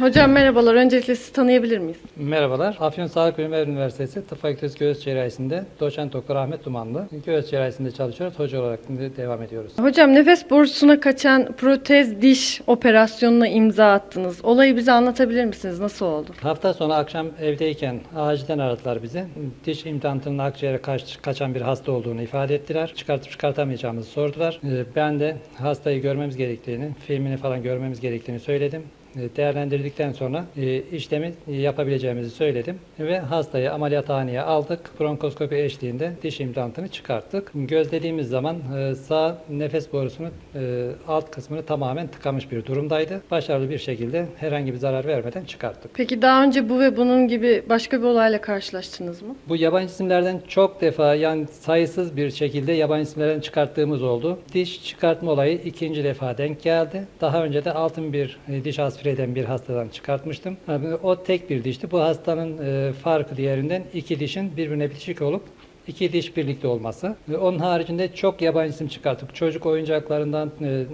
Hocam merhabalar. Öncelikle sizi tanıyabilir miyiz? Merhabalar. Afyon Sağlık Bilimi Üniversitesi Tıp Fakültesi Göğüs Cerrahisi'nde doçent doktor Ahmet Dumanlı. Göğüs cerrahisinde çalışıyoruz. Hoca olarak devam ediyoruz. Hocam nefes borusuna kaçan protez diş operasyonuna imza attınız. Olayı bize anlatabilir misiniz? Nasıl oldu? Hafta sonu akşam evdeyken acilden aradılar bizi. Diş implantının akciğere kaç, kaçan bir hasta olduğunu ifade ettiler. Çıkartıp çıkartamayacağımızı sordular. Ee, Ben de hastayı görmemiz gerektiğini, filmini falan görmemiz gerektiğini söyledim. Ee, Değerlendirdikten sonra e, işlemi yapabileceğimizi söyledim ve hastayı ameliyathaneye aldık. Bronkoskopi eşliğinde diş implantını çıkarttık. Gözlediğimiz zaman e, sağ nefes borusunun e, alt kısmını tamamen tıkamış bir durumdaydı. Başarılı bir şekilde herhangi bir zarar vermeden çıkarttık. Peki daha önce bu ve bunun gibi başka bir olayla karşılaştınız mı? Bu yabancı isimlerden çok defa yani sayısız bir şekilde yabancı isimlerden çıkarttığımız oldu. Diş çıkartma olayı ikinci defa denk geldi. Daha önce de altın bir e, diş aspire eden bir hastadan çıkartmıştım. O tek bir dişti. Bu hastanın e, farkı diğerinden iki dişin birbirine bitişik olup iki diş birlikte olması. Ve Onun haricinde çok yabancı isim çıkarttık. Çocuk oyuncaklarından e,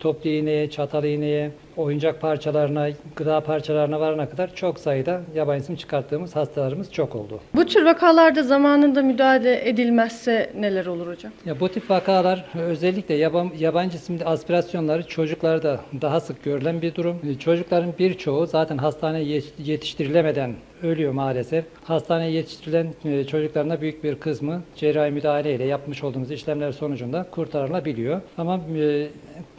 toplu iğneye, çatal iğneye, oyuncak parçalarına, gıda parçalarına varana kadar çok sayıda yabancı isim çıkarttığımız hastalarımız çok oldu. Bu tür vakalarda zamanında müdahale edilmezse neler olur hocam? Ya bu tip vakalar özellikle yaban, yabancı isimli aspirasyonları çocuklarda daha sık görülen bir durum. E, Çocukların birçoğu zaten hastaneye yet- yetiştirilemeden ölüyor maalesef. Hastaneye yetiştirilen e, çocuklarına büyük bir kısmı cerrahi müdahaleyle yapmış olduğumuz işlemler sonucunda kurtarılabiliyor. Ama e,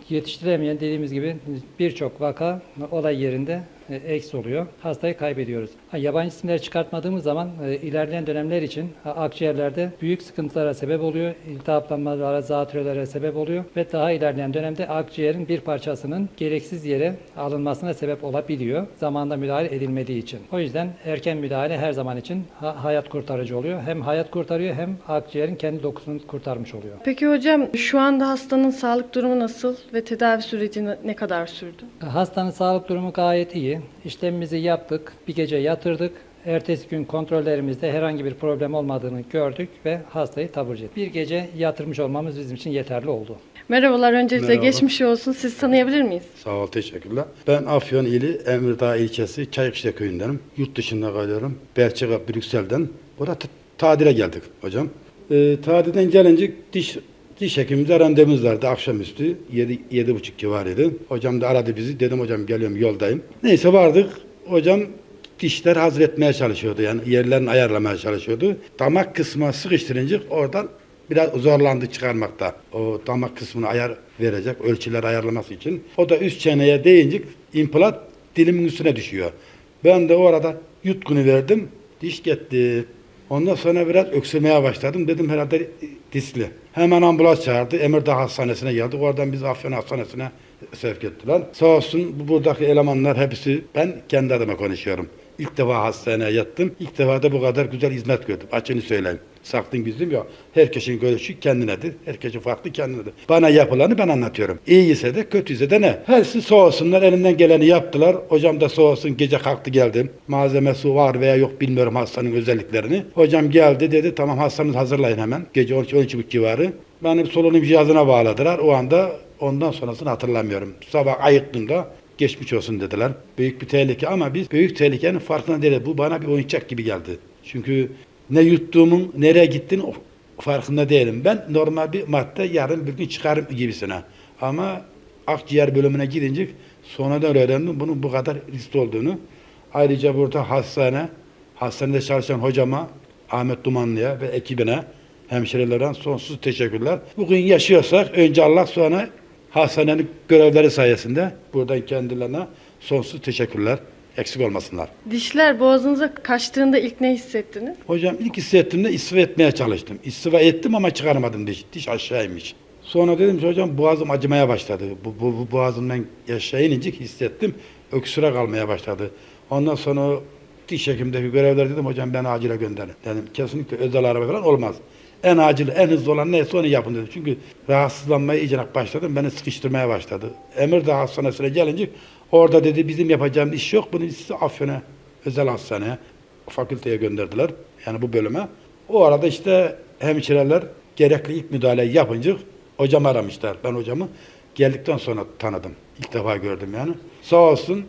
yetiştiremeyen dediğimiz gibi birçok vaka olay yerinde e, eks oluyor. Hastayı kaybediyoruz. Ha, yabancı isimleri çıkartmadığımız zaman e, ilerleyen dönemler için ha, akciğerlerde büyük sıkıntılara sebep oluyor. İltihaplanmalara, zatürrelere sebep oluyor ve daha ilerleyen dönemde akciğerin bir parçasının gereksiz yere alınmasına sebep olabiliyor. Zamanında müdahale edilmediği için. O yüzden erken müdahale her zaman için ha- hayat kurtarıcı oluyor. Hem hayat kurtarıyor hem akciğerin kendi dokusunu kurtarmış oluyor. Peki hocam şu anda hastanın sağlık durumu nasıl ve tedavi süreci ne- ne kadar sürdü? Hastanın sağlık durumu gayet iyi. İşlemimizi yaptık, bir gece yatırdık. Ertesi gün kontrollerimizde herhangi bir problem olmadığını gördük ve hastayı taburcu ettik. Bir gece yatırmış olmamız bizim için yeterli oldu. Merhabalar. Öncelikle Merhaba. geçmiş olsun. Sizi tanıyabilir miyiz? Sağ ol, teşekkürler. Ben Afyon ili Emirdağ ilçesi Çayıkşe köyündenim. Yurt dışında kalıyorum. Belçika, Brüksel'den. Burada tadile geldik hocam. Ee, tadilden gelince diş diş hekimimize randevumuz vardı akşamüstü. Yedi, yedi buçuk civarıydı. Hocam da aradı bizi. Dedim hocam geliyorum yoldayım. Neyse vardık. Hocam dişler hazır etmeye çalışıyordu. Yani yerlerini ayarlamaya çalışıyordu. Damak kısmına sıkıştırınca oradan biraz zorlandı çıkarmakta. O damak kısmını ayar verecek, ölçüler ayarlaması için. O da üst çeneye değince implant dilimin üstüne düşüyor. Ben de o arada yutkunu verdim, diş gitti. Ondan sonra biraz öksürmeye başladım. Dedim herhalde diskli. Hemen ambulans çağırdı. Emirdağ Hastanesi'ne geldik. Oradan biz Afyon Hastanesi'ne sevk ettiler. Sağ olsun bu buradaki elemanlar hepsi ben kendi adıma konuşuyorum. İlk defa hastaneye yattım. İlk defa da bu kadar güzel hizmet gördüm. Açını söyleyeyim. Saklın gizlim yok. Herkesin görüşü kendinedir. Herkesin farklı kendinedir. Bana yapılanı ben anlatıyorum. İyiyse de kötüyse de ne? Hepsi sağ olsunlar elinden geleni yaptılar. Hocam da sağ olsun gece kalktı geldim. Malzemesi var veya yok bilmiyorum hastanın özelliklerini. Hocam geldi dedi tamam hastanızı hazırlayın hemen. Gece 12-13 civarı. Beni solunum cihazına bağladılar. O anda ondan sonrasını hatırlamıyorum. Sabah ayıktığımda geçmiş olsun dediler. Büyük bir tehlike ama biz büyük tehlikenin farkında değiliz. Bu bana bir oyuncak gibi geldi. Çünkü ne yuttuğumun nereye gittiğini farkında değilim. Ben normal bir madde yarın bir gün çıkarım gibisine. Ama akciğer bölümüne gidince sonradan öğrendim bunun bu kadar riskli olduğunu. Ayrıca burada hastane, hastanede çalışan hocama, Ahmet Dumanlı'ya ve ekibine, hemşirelerden sonsuz teşekkürler. Bugün yaşıyorsak önce Allah sonra hastanenin görevleri sayesinde buradan kendilerine sonsuz teşekkürler. Eksik olmasınlar. Dişler boğazınıza kaçtığında ilk ne hissettiniz? Hocam ilk hissettiğimde istiva etmeye çalıştım. İstiva ettim ama çıkaramadım diş. Diş aşağıymış. Sonra dedim ki hocam boğazım acımaya başladı. Bu, bu, bu boğazımdan aşağı inince hissettim. Öksüre kalmaya başladı. Ondan sonra diş hekimdeki görevler dedim hocam beni acile gönderin. Dedim kesinlikle özel araba falan olmaz. En acil, en hızlı olan neyse onu yapın dedim. Çünkü rahatsızlanmaya iyice başladım. Beni sıkıştırmaya başladı. Emirdağ Hastanesi'ne gelince orada dedi bizim yapacağımız iş yok. Bunu size Afyon'a, özel hastaneye, fakülteye gönderdiler. Yani bu bölüme. O arada işte hemşireler gerekli ilk müdahaleyi yapınca hocamı aramışlar. Ben hocamı geldikten sonra tanıdım. İlk defa gördüm yani. Sağ olsun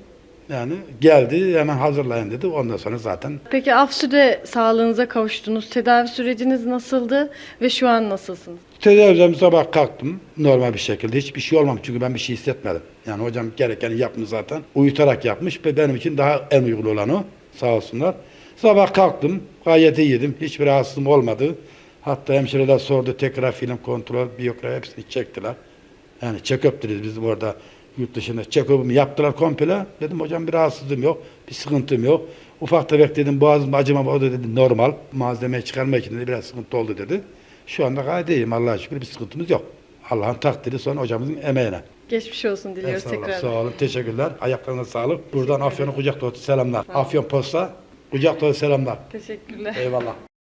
Yani geldi hemen hazırlayın dedi. Ondan sonra zaten Peki Afsu'da sağlığınıza kavuştunuz. Tedavi süreciniz nasıldı ve şu an nasılsınız? Tedaviden sabah kalktım normal bir şekilde. Hiçbir şey olmamış çünkü ben bir şey hissetmedim. Yani hocam gerekeni yapmış zaten. Uyutarak yapmış ve benim için daha en uygulu olan o. Sağ olsunlar. Sabah kalktım. Gayet iyiydim. Hiçbir rahatsızlığım olmadı. Hatta hemşireler sordu. Tekrar film kontrol, biyografi hepsini çektiler. Yani check-up deriz biz orada yurt dışında. Check-up'ımı yaptılar komple. Dedim hocam bir rahatsızlığım yok. Bir sıkıntım yok. Ufak tefek dedim boğazım acımam. O da dedi normal. Malzemeyi çıkarmak için dedi biraz sıkıntı oldu dedi. Şu anda gayet iyiyim Allah'a şükür bir sıkıntımız yok. Allah'ın takdiri sonra hocamızın emeğine. Geçmiş olsun diliyoruz Estağfurullah, tekrar. Sağ olun, teşekkürler. Ayaklarına sağlık. Buradan Afyon'a kucak dolusu selamlar. Afyon Posta, kucak dolusu selamlar. Teşekkürler. Eyvallah.